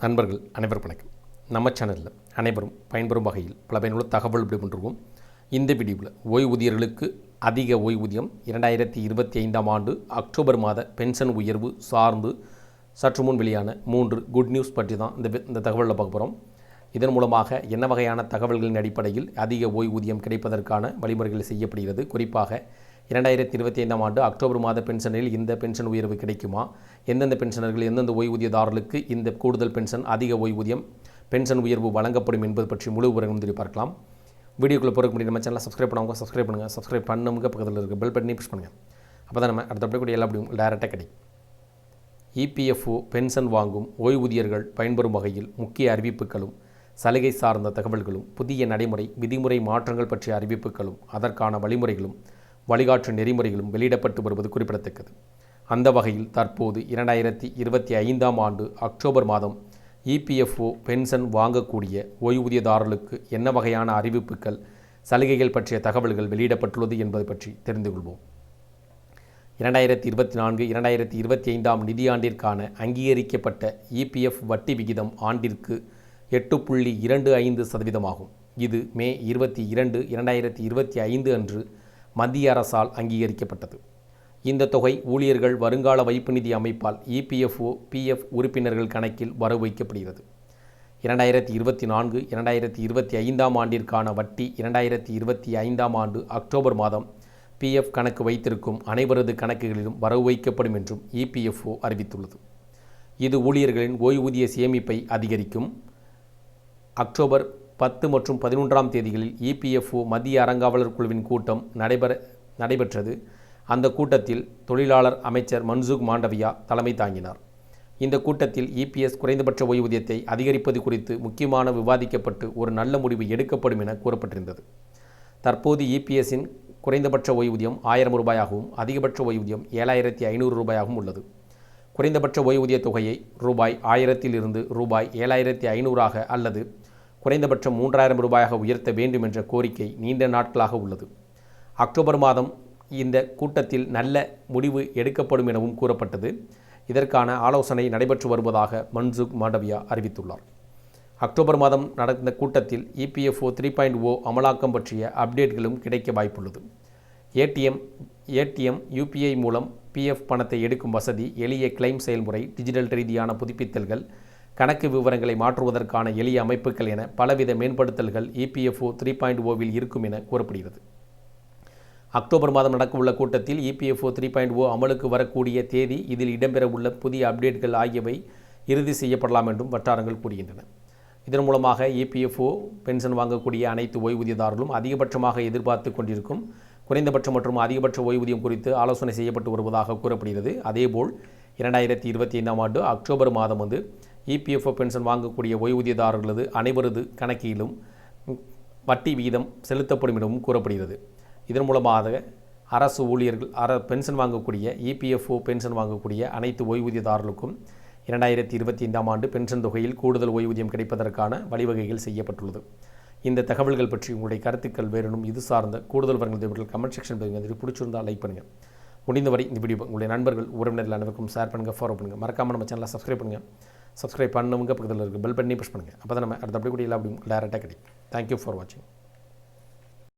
நண்பர்கள் அனைவரும் வணக்கம். நம்ம சேனலில் அனைவரும் பயன்பெறும் வகையில் பல பயனுள்ள தகவல் இப்படி கொண்டிருக்கோம் இந்த வீடியோவில் ஓய்வூதியர்களுக்கு அதிக ஓய்வூதியம் இரண்டாயிரத்தி இருபத்தி ஐந்தாம் ஆண்டு அக்டோபர் மாத பென்ஷன் உயர்வு சார்ந்து சற்று முன் வெளியான மூன்று குட் நியூஸ் பற்றி தான் இந்த இந்த தகவலில் பார்க்க போகிறோம் இதன் மூலமாக என்ன வகையான தகவல்களின் அடிப்படையில் அதிக ஓய்வூதியம் கிடைப்பதற்கான வழிமுறைகள் செய்யப்படுகிறது? குறிப்பாக இரண்டாயிரத்தி இருபத்தி ஐந்தாம் ஆண்டு அக்டோபர் மாத பென்ஷனில் இந்த பென்ஷன் உயர்வு கிடைக்குமா? எந்தெந்த பென்ஷனர்கள் எந்தெந்த ஓய்வூதியதாரர்களுக்கு இந்த கூடுதல் பென்ஷன் அதிக ஓய்வூதியம் பென்ஷன் உயர்வு வழங்கப்படும் என்பது பற்றி முழு விவரங்களும் தெரிய பார்க்கலாம். வீடியோக்குள்ளே போகிறதுக்கு முடியும் நம்ம சேனலை சப்ஸ்கிரைப் பண்ணுவாங்க சப்ஸ்கிரைப் பண்ணுங்கள் சப்ஸ்கிரைப் பண்ணுங்க பக்கத்தில் இருக்க பெல் பட்டனி புஷ் பண்ணுங்கள் அப்போ தான் நம்ம அடுத்த கூடிய எல்லா அப்படியும் டேரெக்டாக கிடைக்கும். இபிஎஃப்ஓ பென்ஷன் வாங்கும் ஓய்வூதியர்கள் பயன்பெறும் வகையில் முக்கிய அறிவிப்புகளும் சலுகை சார்ந்த தகவல்களும் புதிய நடைமுறை விதிமுறை மாற்றங்கள் பற்றிய அறிவிப்புகளும் அதற்கான வழிமுறைகளும் வழிகாட்டு நெறிமுறைகளும் வெளியிடப்பட்டு வருவது குறிப்பிடத்தக்கது. அந்த வகையில் தற்போது இரண்டாயிரத்தி இருபத்தி ஐந்தாம் ஆண்டு அக்டோபர் மாதம் இபிஎஃப்ஓ பென்ஷன் வாங்கக்கூடிய ஓய்வூதியதாரர்களுக்கு என்ன வகையான அறிவிப்புகள் சலுகைகள் பற்றிய தகவல்கள் வெளியிடப்பட்டுள்ளது என்பது பற்றி தெரிந்து கொள்வோம். இரண்டாயிரத்தி இருபத்தி நான்கு இரண்டாயிரத்தி இருபத்தி ஐந்தாம் நிதியாண்டிற்கான அங்கீகரிக்கப்பட்ட இபிஎஃப் வட்டி விகிதம் ஆண்டிற்கு எட்டு புள்ளி இரண்டு ஐந்து சதவீதமாகும். இது மே இருபத்தி இரண்டு இரண்டாயிரத்தி இருபத்தி ஐந்து அன்று மத்திய அரசால் அங்கீகரிக்கப்பட்டது. இந்த தொகை ஊழியர்கள் வருங்கால வைப்பு நிதி அமைப்பால் இபிஎஃப்ஓ பிஎஃப் உறுப்பினர்கள் கணக்கில் வரவு வைக்கப்படுகிறது. இரண்டாயிரத்தி இருபத்தி நான்கு இரண்டாயிரத்தி இருபத்தி ஐந்தாம் ஆண்டிற்கான வட்டி இரண்டாயிரத்தி இருபத்தி ஐந்தாம் ஆண்டு அக்டோபர் மாதம் பிஎஃப் கணக்கு வைத்திருக்கும் அனைவரது கணக்குகளிலும் வரவு வைக்கப்படும் என்றும் இபிஎஃப்ஓ அறிவித்துள்ளது. இது ஊழியர்களின் ஓய்வூதிய சேமிப்பை அதிகரிக்கும். அக்டோபர் பத்து மற்றும் பதினொன்றாம் தேதிகளில் இபிஎஃப்ஓ மத்திய அறங்காவலர் குழுவின் கூட்டம் நடைபெற நடைபெற்றது. அந்த கூட்டத்தில் தொழிலாளர் அமைச்சர் மன்சுக் மாண்டவியா தலைமை தாங்கினார். இந்த கூட்டத்தில் இபிஎஸ் குறைந்தபட்ச ஓய்வூதியத்தை அதிகரிப்பது குறித்து முக்கியமான விவாதிக்கப்பட்டு ஒரு நல்ல முடிவு எடுக்கப்படும் என கூறப்பட்டிருந்தது. தற்போது இபிஎஸ்ஸின் குறைந்தபட்ச ஓய்வூதியம் ஆயிரம் ரூபாயாகவும் அதிகபட்ச ஓய்வூதியம் ஏழாயிரத்தி ஐநூறு ரூபாயாகவும் உள்ளது. குறைந்தபட்ச ஓய்வூதிய தொகையை ரூபாய் ஆயிரத்திலிருந்து ரூபாய் ஏழாயிரத்தி ஐநூறாக அல்லது குறைந்தபட்சம் மூன்றாயிரம் ரூபாயாக உயர்த்த வேண்டும் என்ற கோரிக்கை நீண்ட நாட்களாக உள்ளது. அக்டோபர் மாதம் இந்த கூட்டத்தில் நல்ல முடிவு எடுக்கப்படும் எனவும் கூறப்பட்டது. இதற்கான ஆலோசனை நடைபெற்று வருவதாக மன்சுக் மாண்டவியா அறிவித்துள்ளார். அக்டோபர் மாதம் நடந்த கூட்டத்தில் EPFO three point O oh அமலாக்கம் பற்றிய அப்டேட்களும் கிடைக்க வாய்ப்புள்ளது. ஏடிஎம் ஏடிஎம் யூபிஐ மூலம் பிஎஃப் பணத்தை எடுக்கும் வசதி எளிய கிளைம் செயல்முறை டிஜிட்டல் ரீதியான புதுப்பித்தல்கள் கணக்கு விவரங்களை மாற்றுவதற்கான எளிய அமைப்புகள் என பலவித மேம்படுத்தல்கள் இபிஎஃப்ஓ த்ரீ பாயிண்ட் ஓவில் இருக்கும் என கூறப்படுகிறது. அக்டோபர் மாதம் நடக்கவுள்ள கூட்டத்தில் இபிஎஃப்ஓ த்ரீ பாயிண்ட் ஓ அமலுக்கு வரக்கூடிய தேதி இதில் இடம்பெறவுள்ள புதிய அப்டேட்கள் ஆகியவை இறுதி செய்யப்படலாம் என்றும் வட்டாரங்கள் கூறுகின்றன. இதன் மூலமாக இபிஎஃப்ஓ பென்ஷன் வாங்கக்கூடிய அனைத்து ஓய்வூதியதாரர்களும் அதிகபட்சமாக எதிர்பார்த்து கொண்டிருக்கும். குறைந்தபட்ச மற்றும் அதிகபட்ச ஓய்வூதியம் குறித்து ஆலோசனை செய்யப்பட்டு வருவதாக கூறப்படுகிறது. அதேபோல் இரண்டாயிரத்தி இருபத்தி ஐந்தாம் ஆண்டு அக்டோபர் மாதம் வந்து இபிஎஃப்ஓ பென்ஷன் வாங்கக்கூடிய ஓய்வூதியதாரர்களது அனைவரது கணக்கிலும் வட்டி விகிதம் செலுத்தப்படும் எனவும் கூறப்படுகிறது. இதன் மூலமாக அரசு ஊழியர்கள் அர பென்ஷன் வாங்கக்கூடிய இபிஎஃப்ஓ பென்ஷன் வாங்கக்கூடிய அனைத்து ஓய்வூதியதாரர்களுக்கும் இரண்டாயிரத்தி இருபத்தி ஐந்தாம் ஆண்டு பென்ஷன் தொகையில் கூடுதல் ஓய்வூதியம் கிடைப்பதற்கான வழிவகைகள் செய்யப்பட்டுள்ளது. இந்த தகவல்கள் பற்றி உங்களுடைய கருத்துக்கள் வேறனும் இது சார்ந்த கூடுதல் வரங்கள் தேவைகள் கமெண்ட் செக்ஷன் பண்ணுங்கள் இது பிடிச்சிருந்தால் லைக் பண்ணுங்கள் முடிந்தவரை இந்த வீடியோ உங்களுடைய நண்பர்கள் உறவினர்கள் அனைவருக்கும் ஷேர் பண்ணுங்கள் ஃபாலோ பண்ணுங்கள் மறக்காமல் நம்ம சேனலை சப்ஸ்கிரைப் பண்ணுங்கள் சப்ஸ்கிரைப் பண்ணவங்க பக்கத்தில் இருக்க பெல் பண்ணி புஷ் பண்ணுங்கள் அப்போ தான் நம்ம அடுத்த அப்படி கூட எல்லா அப்படியும் டேரெக்டாக கிடைக்கும். தேங்க்யூ ஃபார் வாட்சிங்